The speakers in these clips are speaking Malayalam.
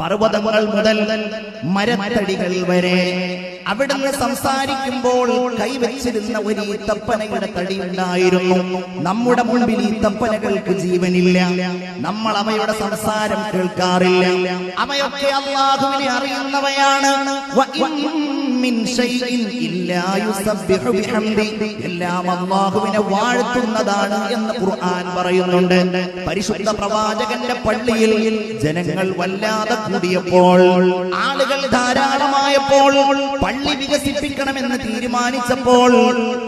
പർവതങ്ങൾ മുതൽ മരത്തടികൾ വരെ അവിടുന്ന് സംസാരിക്കുമ്പോൾ കൈവച്ചിരുന്ന ഒരു ഈത്തപ്പനയുടെ തടി ഉണ്ടായിരുന്നു. നമ്മുടെ മുൻപിൽ ഈത്തപ്പനകൾക്ക് തപ്പനകൾക്ക് ജീവനില്ല. നമ്മൾ അവയുടെ സംസാരം കേൾക്കാറില്ല. അവയൊക്കെ അള്ളാഹുവിനെ അറിയുന്നവയാണ്. എല്ലാം അള്ളാഹുവിനെ വാഴ്ത്തുന്നതാണ് എന്ന് ഖുർആൻ പറയുന്നുണ്ട്. പരിശുദ്ധ പ്രവാചകന്റെ പള്ളിയിൽ ജനങ്ങൾ വല്ലാതെ കൂടിയപ്പോൾ ആളുകൾ ധാരാളമായപ്പോൾ പള്ളി വികസിപ്പിക്കണമെന്ന് തീരുമാനിച്ചപ്പോൾ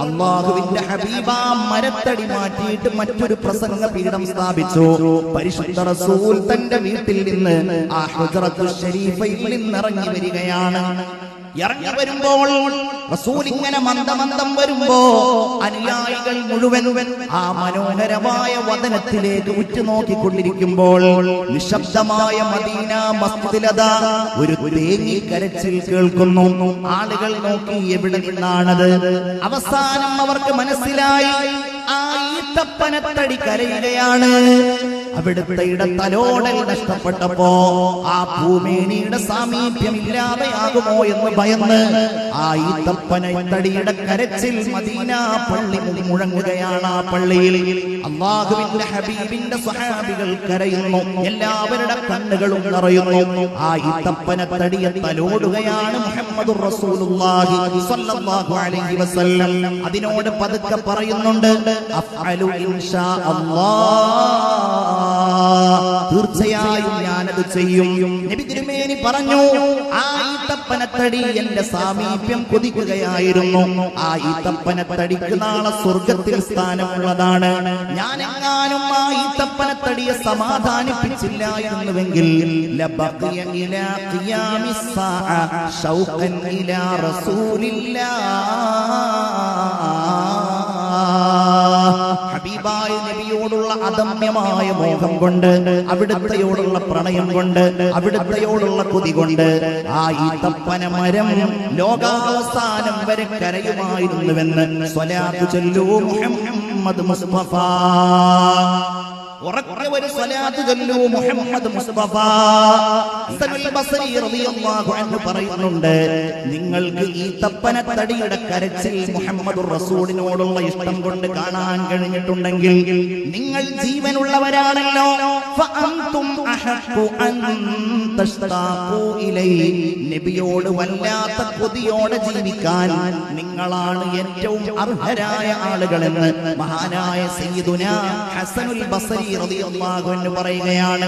അള്ളാഹുവിന്റെ ഹബീബ മരത്തടി മാറ്റിയിട്ട് മറ്റൊരു പ്രസംഗ പീഠം സ്ഥാപിച്ചു. പരിശുദ്ധ റസൂൽ തന്റെ വീട്ടിൽ നിന്ന് ആ ഹുജറത്തു ഷരീഫയിൽ നിന്നിറങ്ങി വരികയാണ്. ഇറങ്ങി വരുമ്പോൾ റസൂൽ ഇങ്ങനെ മന്ദമന്ദം വരുമ്പോ അനുയായികൾ മുഴുവൻ ആ മനോഹരമായ വദനത്തിലേക്ക് ഉറ്റുനോക്കിക്കൊണ്ടിരിക്കുമ്പോൾ നിശബ്ദമായ മദീന മസ്ജിദിലതാ ഒരു തേങ്ങി കരച്ചിൽ കേൾക്കുന്നു. ആളുകൾ നോക്കി എവിടെ നിന്നാണത്? അവസാനം അവർക്ക് മനസ്സിലായി ആ ഈത്തപ്പനത്തടി കരയുകയാണ്. അവിടുത്തെ ഇടത്തലോടൽ നഷ്ടപ്പെട്ടപ്പോ ആ ഭൂമേനിയുടെ സാമീപ്യം ഇല്ലാതെയാകുമോ എന്ന് ഭയന്ന് ആ ഈത്തപ്പനത്തടിയുടെ കരച്ചിൽ മദീന പള്ളി മുഴങ്ങുകയാണ് ആ പള്ളിയിൽ. അള്ളാഹുവിന്റെ ഹബീബിന്റെ സഹാബികൾ കരയുന്നു. എല്ലാവരുടെ കണ്ണുകളും നിറയുന്നു. ആ ഈത്തപ്പന തടിയ തലോടുകയാണ് മുഹമ്മദ് അതിനോട് പതുക്കെ പറയുന്നുണ്ട് അഫ്അലു ഇൻഷാ അല്ലാഹ് തീർച്ചയായും ഞാനത് ചെയ്യും. നബി തിരുമേനി പറഞ്ഞു ആ ഈത്തപ്പനത്തടി എന്റെ സാമീപ്യം കൊതിക്കുകയായിരുന്നു. ആ ഈത്തപ്പനത്തടിക്ക് നാളെ സ്വർഗത്തിൽ സ്ഥാനമുള്ളതാണ്. ഞാൻ എങ്ങാനും ആ ഈത്തപ്പനത്തടിയെ സമാധാനിപ്പിച്ചില്ല എന്നുവെങ്കിൽ ഇലാ ഖിയാമിസ് ഇലാ റസൂലില്ലാ. അദമ്യമായ മോഹം കൊണ്ട് അവിടുത്തെയോടുള്ള പ്രണയം കൊണ്ട് അവിടുത്തെയോടുള്ള കൊതി കൊണ്ട് ആ ഈ തപ്പന മരം ലോകാവസാനം വരെ കരയുമായിരുന്നുവെന്ന് സ്വലാത്തു ചൊല്ലൂ മുഹമ്മദ് മുസ്തഫ. ഉറക്കെ ഒരു സ്വലാത്ത് ചൊല്ലൂ മുഹമ്മദ് മുസ്തഫ. ബസ്രി റളിയല്ലാഹു അൻഹു പറയുന്നുണ്ട് നിങ്ങൾക്ക് ഈ തപ്പന തപ്പനത്തടിയുടെ കരച്ചിൽ മുഹമ്മദ് റസൂലിനോടുള്ള ഇഷ്ടം കൊണ്ട് കാണാൻ കഴിഞ്ഞിട്ടുണ്ടെങ്കിൽ നിങ്ങൾ ജീവനുള്ളവരാണല്ലോ. നബിയോട് വല്ലാത്ത കൊതിയോടെ ജീവിക്കാൻ നിങ്ങളാണ് ഏറ്റവും അർഹരായ ആളുകളെന്ന് മഹാനായ സയ്യിദുന ഹസനുൽ ബസ്രി റളിയല്ലാഹു അൻഹു പറയുകയാണ്.